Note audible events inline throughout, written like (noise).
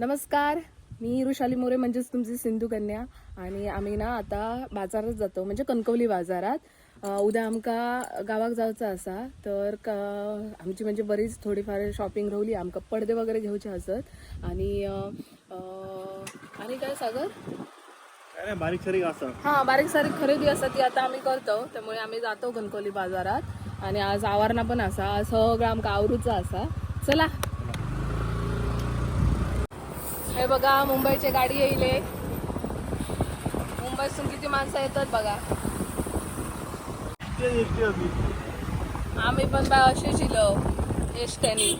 नमस्कार. मी रुशाली मोरे म्हणजेच तुमची सिंधू कन्या. आणि आम्ही ना आता बाजारात जातो म्हणजे कणकवली बाजारात. उद्या आमका गावाक जावचा असा तर क आमची म्हणजे बरीच थोडीफार शॉपिंग राहिली आमका पडदे वगैरे घेवचे असत आणि आणि काय सागर? बारीक सारीक असं हा बारीक सारीक खरेदी असतात ती आता आम्ही करतो. त्यामुळे आम्ही जातो कणकवली बाजारात. आणि आज आवारणा पण असा आज सगळं आमका आवरूचा असा चला. हे बघा मुंबईची गाडी येईल. मुंबईतून किती माणसं येतात बघा. आम्ही पण बा अशीच इलो एसट्यानी.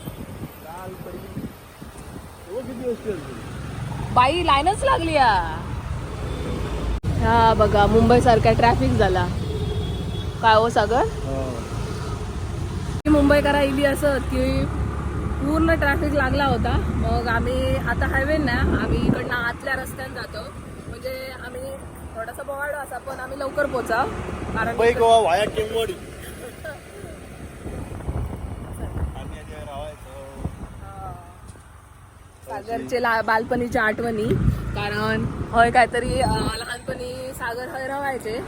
बाई लाईनच लागली हा बघा मुंबई सारखा ट्रॅफिक झाला. काय हो सागर? मुंबईकरा इली असत की पूर्ण ट्रॅफिक लागला होता. मग आम्ही आता हायवे ना आम्ही इकडनं आतल्या रस्त्याने जातो. म्हणजे आम्ही थोडासा बोवाडो असा पण आम्ही लवकर पोचाव कारण मुंबई गोवा वाया. (laughs) सागरचे ला बालपणीच्या आठवणी. कारण हय काहीतरी लहानपणी सागर हय राहायचे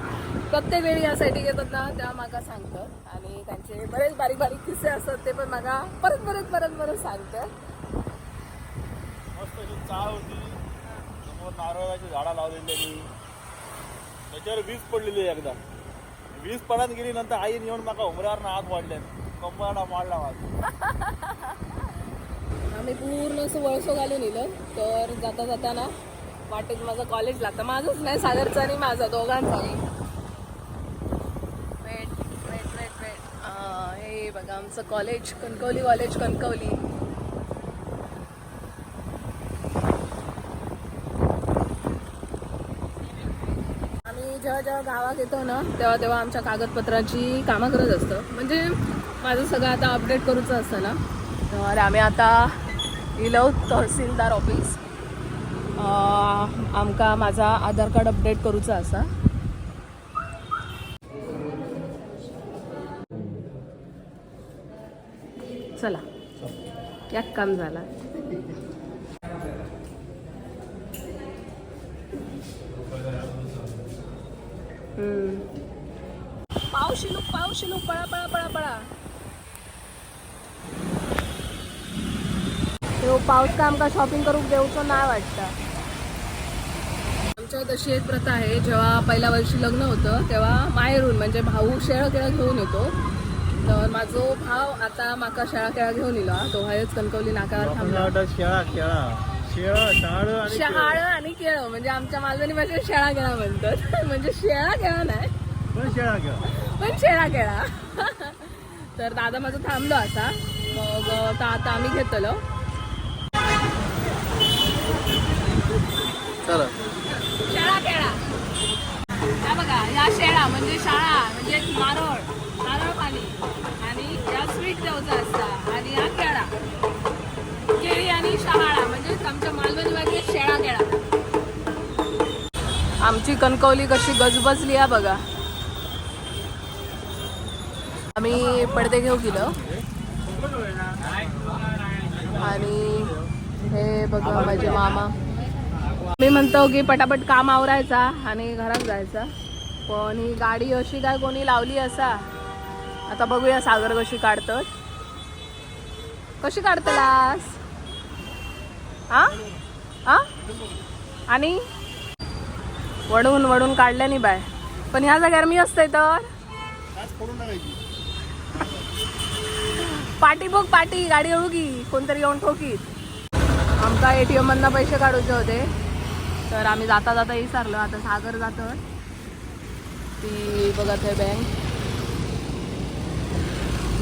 प्रत्येक वेळी यासाठी येतात ना तेव्हा माका सांगतात. आणि त्यांचे बरेच बारीक बारीक किस्से असतात ते पण माका परत परत परत परत सांगतात. मस्त अशी चाळ होती. समोर नारळाची झाडं लावलेली त्यांनी त्याच्यावर वीज पडलेली एकदा. वीज पडत गेली नंतर आईने येऊन माका उमऱ्यावर हात वाढले कंबराडा मारला हात आम्ही पूर्ण असं वळसो घालून इलं. तर जाता जाताना वाटेत माझं कॉलेज लागतं. माझंच नाही सागरचं आणि माझं दोघांचाही वेट वेट वेट वेट हे बघा आमचं कॉलेज कणकवली कॉलेज कणकवली. आम्ही जेव्हा जेव्हा गावात येतो ना तेव्हा तेव्हा आमच्या कागदपत्राची कामं करत असतं. म्हणजे माझं सगळं आता अपडेट करूचं असतं ना. तर आम्ही आता इलव तहसीलदार ऑफिस आमका माझा आधार कार्ड अपडेट करूचा असा. चला. यात काम झाला. हम्म. शिलू पाऊ शिलू पळा पळा पळा पळा. तो पाऊस का आमका शॉपिंग करूक देऊचं नाही वाटतं. आमच्यात अशी एक प्रथा आहे जेव्हा पहिल्या वर्षी लग्न होतं तेव्हा माहेरून म्हणजे भाऊ शेळ केळा घेऊन येतो. तर माझो भाव आता माका शेळा केळा घेऊन येला तो हायच कणकवली नाकावर थांबला. शेळा खेळा शेळा शाळ आणि शहाळ आणि केळ म्हणजे आमच्या मालवणी भाषेत शेळा केळा म्हणतात. (laughs) म्हणजे शेळा केळा नाही. पण शेळा खेळा. पण शेळा केळा (laughs) तर दादा माझं थांबलो असा मग आता आता आम्ही घेतलो. चला. शेळा केळा हा बघा या शेळा म्हणजे शाळा म्हणजे आणि या असता. आणि हा केळा केळी आणि शहाळा म्हणजे आमच्या मालवणी भाषेत शेळा केळा आमची कणकवली कशी गजबजली आहे बघा. आम्ही पडदे घेऊ गेलो आणि हे बघा माझे मामा. मी म्हणतो की पटापट काम आवरायचा आणि घरात जायचा. पण ही गाडी अशी काय कोणी लावली असा. आता बघूया सागर कशी काढतात कशी काढतलास? हा हा आणि? वडून वडून काढल्यानी बाय. पण ह्या जाग्यावर मी असते तर? पाटी बघ पाटी गाडी ओळखी कोणतरी येऊन ठोकीत. आमका ए टी एम मधनं पैसे काढूचे होते. तर आम्ही जाता जाता विचारलं आता सागर जातो ती बघत आहे बँक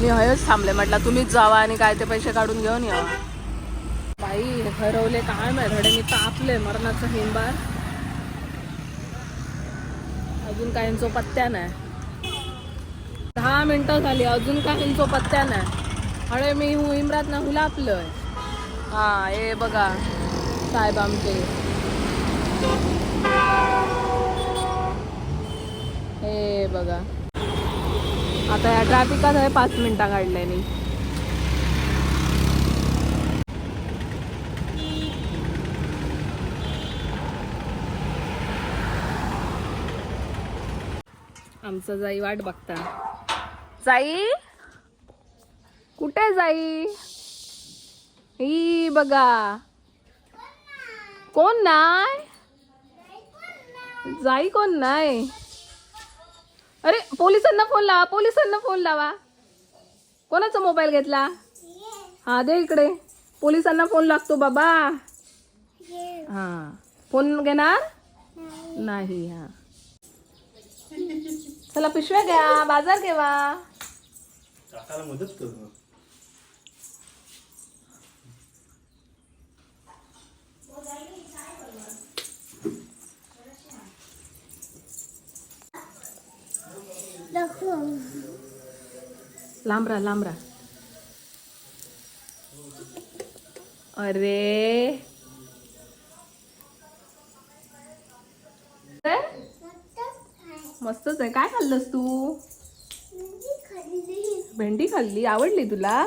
मी हयच थांबले. म्हटलं तुम्हीच जावा आणि काय ते पैसे काढून घेऊन यावा बाई हरवले काय माहिती? धडे मी तापले मरणाचं हिंबार अजून काहींचो पत्त्या नाही. दहा मिनटं झाली अजून काहींचो पत्त्या नाही. अरे मी हु इम्रात ना हुलापलोय हा हे बघा साहेब आमचे. हे बघा. आता या ट्रॅफिकात आहे पाच मिनटां काढल्याने आमचं जाई वाट बघता. जाई? कुठे जाई? ही बघा. कोण नाही जाई कोण नाही पोलिसांना फोन लावा पोलिसांना फोन लावा. कोणाचा मोबाईल घेतला? हा दे इकडे. पोलिसांना फोन लागतो बाबा. हा फोन घेणार? नाही हा. चला पिशव्या घ्या बाजार घेवा. मदत लांबरा लांबरा. अरे. मस्तच आहे. काय खाल्लंस तू? भेंडी खाल्ली. आवडली तुला?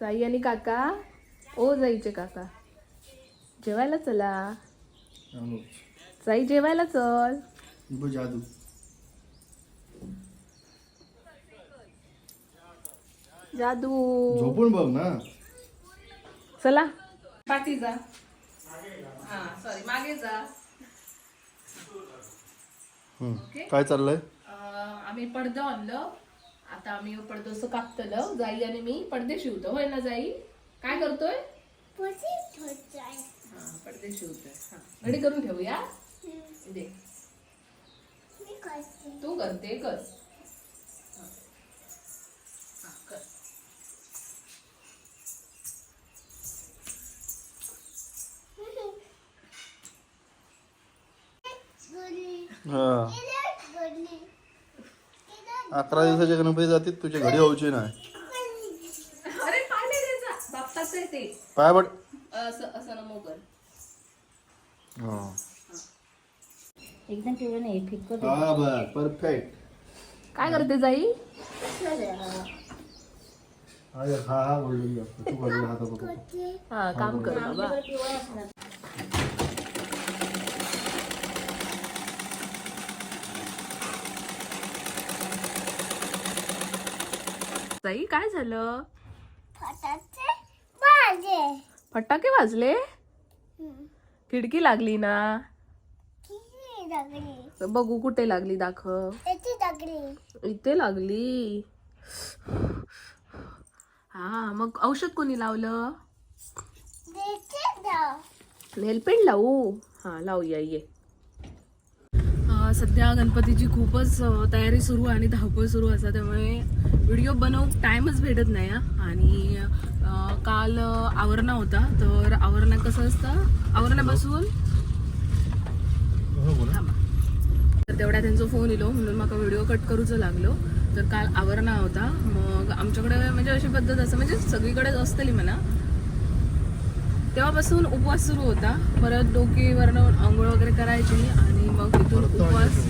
जाई आणि काका? ओ जाईचे काका. जेवायला चला. जाई जेवायला चल. बघ जादू. जादू. झोपून बघ ना. चला. पाठी जा. हा सॉरी मागे जा. काय चाललंय? अं, आम्ही पडदं आणलं. आता आम्ही पडदं असं कापतलं. जाई आणि मी पडदे शिवतो. होय ना जाई? काय करतोय? हा. घडी करून ठेवूया? दे. तू करते कर. कर. अकरा दिवसाच्या गणपती जातील तुझ्या घडी व्हायची नाही. अरे पाय बाप्पाचं आहे ते. पाय बट असं असं नमो कर. एकदम पिवळं नाही फिक्क हा बर परफेक्ट काय करते जाई? हा हा हा. तू हाता बघ. हा काम कर बाबा. जाई काय झालं? फटाके वाजले खिडकी लागली ना? बघू कुठे लागली दाखव. इथे लागली. हा मग औषध कोणी लावलं? नेलपेंट लावू? हा लावूया ये. सध्या गणपतीची खूपच तयारी सुरू आणि धावपळ सुरू असतात त्यामुळे व्हिडिओ बनवू टाईमच भेटत नाही. आणि काल आवरणा होता. तर आवरणा कसं असतं? आवरणापासून थांबा. तर तेवढ्या त्यांचा फोन येलो म्हणून म्हाका व्हिडिओ कट करूचो लागलो. तर काल आवरणा होता. मग आमच्याकडे म्हणजे अशी पद्धत असं म्हणजे सगळीकडेच असतली म्हणा. तेव्हापासून उपवास सुरू होता. परत डोकीवरनं आंघोळ वगैरे करायची आणि मग तिथून उपवास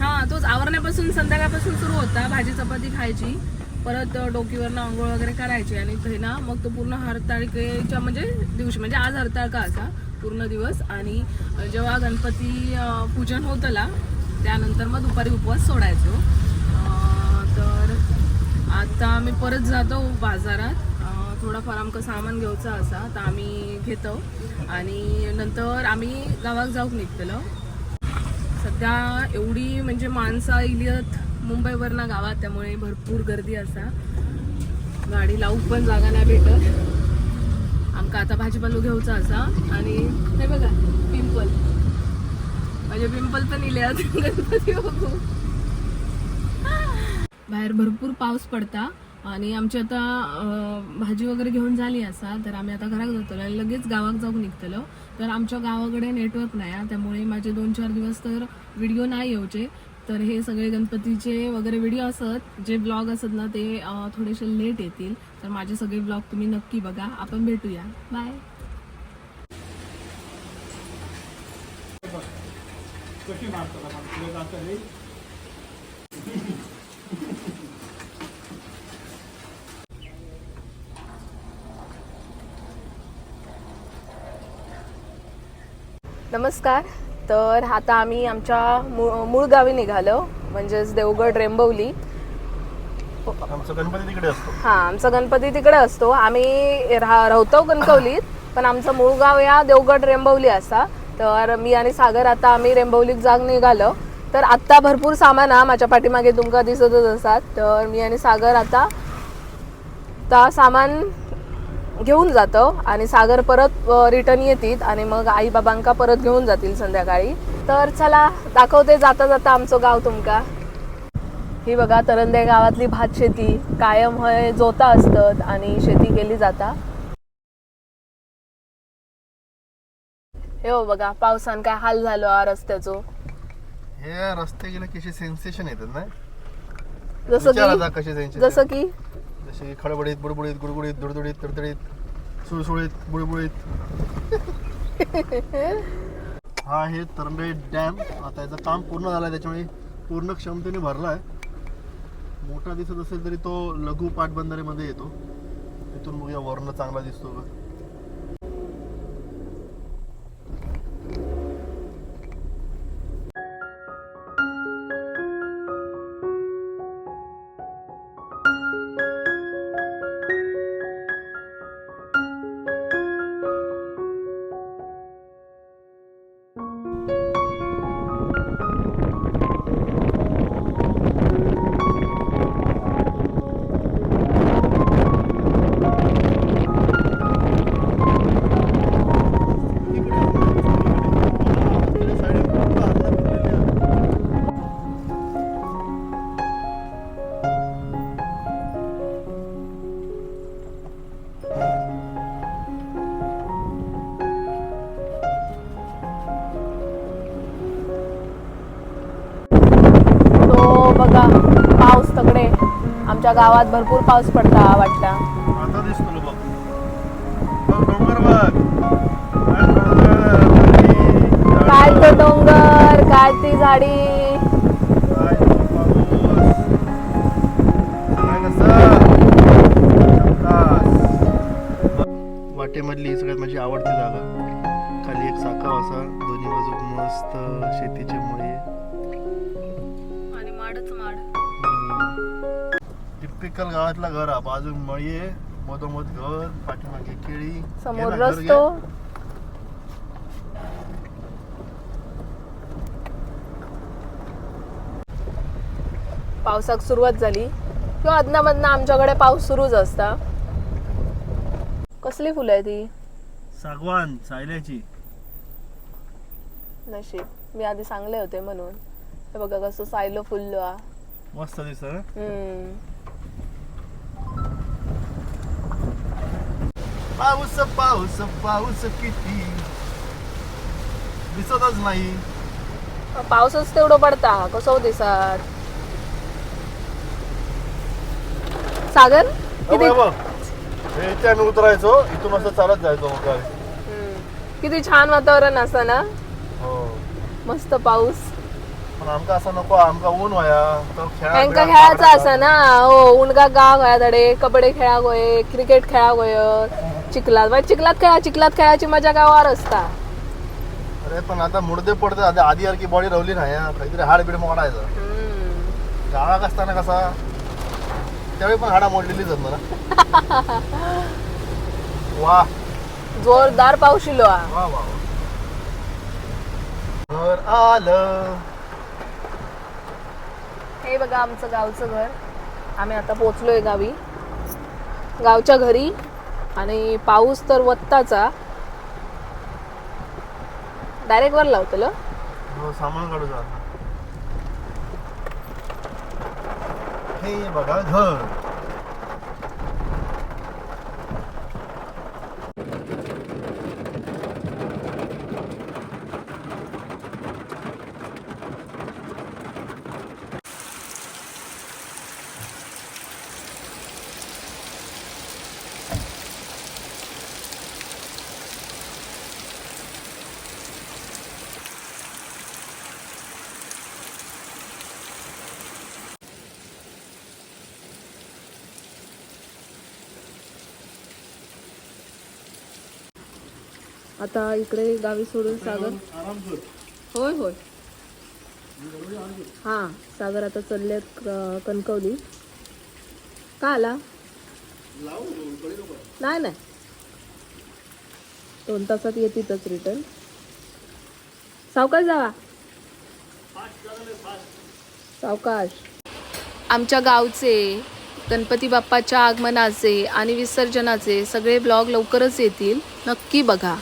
हा तोच आवरण्यापासून संध्याकाळपासून सुरू होता. भाजी चपाती खायची. परत डोकीवरनं आंघोळ वगैरे करायची आणि ते ना मग तो पूर्ण हरताळकेच्या म्हणजे दिवशी म्हणजे आज हरताळका असा पूर्ण दिवस. आणि जेव्हा गणपती पूजन होतला त्यानंतर मग दुपारी उपवास सोडायचो. तर आता आम्ही परत जातो बाजारात. थोडाफार आमचं सामान घेऊचा असा तर आम्ही घेतो. आणि नंतर आम्ही गावाक जाऊक निघतलो. सध्या एवढी म्हणजे माणसं मुंबईवर मुंबईवरनं गावात त्यामुळे भरपूर गर्दी असा. गाडी लावूक पण जागा नाही भेटत. आमका आता भाजीपालो घेऊचा असा. आणि हे बघा पिंपल. माझे पिंपल पण इले (laughs) गणपती बघू बाहेर भरपूर पाऊस पडता. आणि आमची आता भाजी वगैरे घेऊन झाली असा. तर आम्ही आता घरात जातो आणि लगेच गावात जाऊन निघतलो. तर आमच्या गावाकडे नेटवर्क नाही हा, त्यामुळे माझे दोन चार दिवस तर व्हिडिओ नाही येऊचे तर हे सगळे गणपतीचे वगैरे व्हिडिओ असत जे ब्लॉग असत ना ते थोडेसे लेट येतील. तर माझे सगळे ब्लॉग तुम्ही नक्की बघा. आपण भेटूया. बाय नमस्कार. तर आता आम्ही आमच्या मूळ मूळ गावी निघालो म्हणजेच देवगड रेंबवली. आमचा गणपती तिकडे असतो. हा आमचा गणपती तिकडे असतो. आम्ही राह राहतो कणकवलीत पण आमचं मूळ गाव या देवगड रेंबवली असा. तर मी आणि सागर आता आम्ही रेंबवलीत जाग निघालो. तर आत्ता भरपूर सामान हा माझ्या पाठीमागे तुमका दिसतच असतात. तर मी आणि सागर आता ता सामान घेऊन जातो आणि सागर परत रिटर्न येतील आणि मग आई बाबांका परत घेऊन जातील संध्याकाळी. तर चला दाखवते जाता जाता आमचं गाव तुमका. ही बघा तरंदे गावातली भात शेती. कायम हय जोता असतात आणि शेती केली जाता. हे हो बघा पावसान काय हाल झालो हा रस्त्याचो. हे रस्ते गेले कशी सेन्सेशन येतात ना. जसं की. जसं की तशी खडबडीत बुडबुडीत गुडगुडीत दुडदुडीत तडतडीत सुळसुळीत बुळबुळीत. हा आहे तरंबे डॅम. आता याचं काम पूर्ण झालंय त्याच्यामुळे पूर्ण क्षमतेने भरलाय. मोठा दिसत असेल तरी तो लघु पाटबंधारेमध्ये येतो. तिथून बघूया वर्ण चांगला दिसतो का. तो बघा पाऊस तकडे आमच्या गावात भरपूर पाऊस पडता वाटता. आता दिसतो लो बघ. बघ डोंगर बघ. काय तो डोंगर? काय ती झाडी. वाटेमधली सगळ्यात माझी आवडती जागा. खाली एक साखा असा दोन्ही बाजू मस्त शेतीचे मळे. माडच माड. टिपिकल गावातला घर हा बाजू मळी आहे मधोमध घर पाठीमागे केळी समोर घे. रस्तो. पावसाक सुरुवात झाली. किंवा अदनामधनं आमच्याकडे पाऊस सुरूच असता. कसली फुलं आहे ती सागवान सायल्याची. नशीब. मी आधी सांगले होते म्हणून. हे बघा कसं सायलो फुललो. मस्त दिसत. पाऊस पाऊस पाऊस किती? दिसतच नाही. पावसच तेवढं पडता कसं हो दिसात? सागर हे हे इथे आम्ही उतरायचो इथून असं चालत जायचो मग. किती छान वातावरण असं ना? हो. मस्त पाऊस. पण आमका असं नको आमका ऊन व्हाया तो खेळा. असं ना हो उणगा गाव होया तडे कबड्डी खेळा गोये क्रिकेट खेळा गोय चिखलात बाय चिखलात खेळा चिखलात खेळायची मजा गावावर असता अरे पण आता मुडदे पडते आता आधी सारखी बॉडी रवली नाही हा. काहीतरी हाड बीड मोडायचं हम्म. गावात असताना कसा त्यावेळी पण हाडा मोडलेलीच होत ना (laughs) वा जोरदार पाऊस हा वा वा वा. घर आलं हे बघा आमचं गावचं घर. आम्ही आता पोचलोय गावी. गावच्या घरी. आणि पाऊस तर वत्ताचा. डायरेक्ट वर लावतल हो, सामान काढू जा हे बघा घर. आता इकडे गावी सोडून सागर. होय होय. हां सागर आता चालले कणकवली. का आला? नाही नाही. दोन तासात येतीलच रिटर्न सावकाश जावा. सावकाश. आमच्या गावचे गणपती बाप्पाच्या आगमनाचे आणि विसर्जनाचे सगळे ब्लॉग लवकरच येतील. नक्की बघा.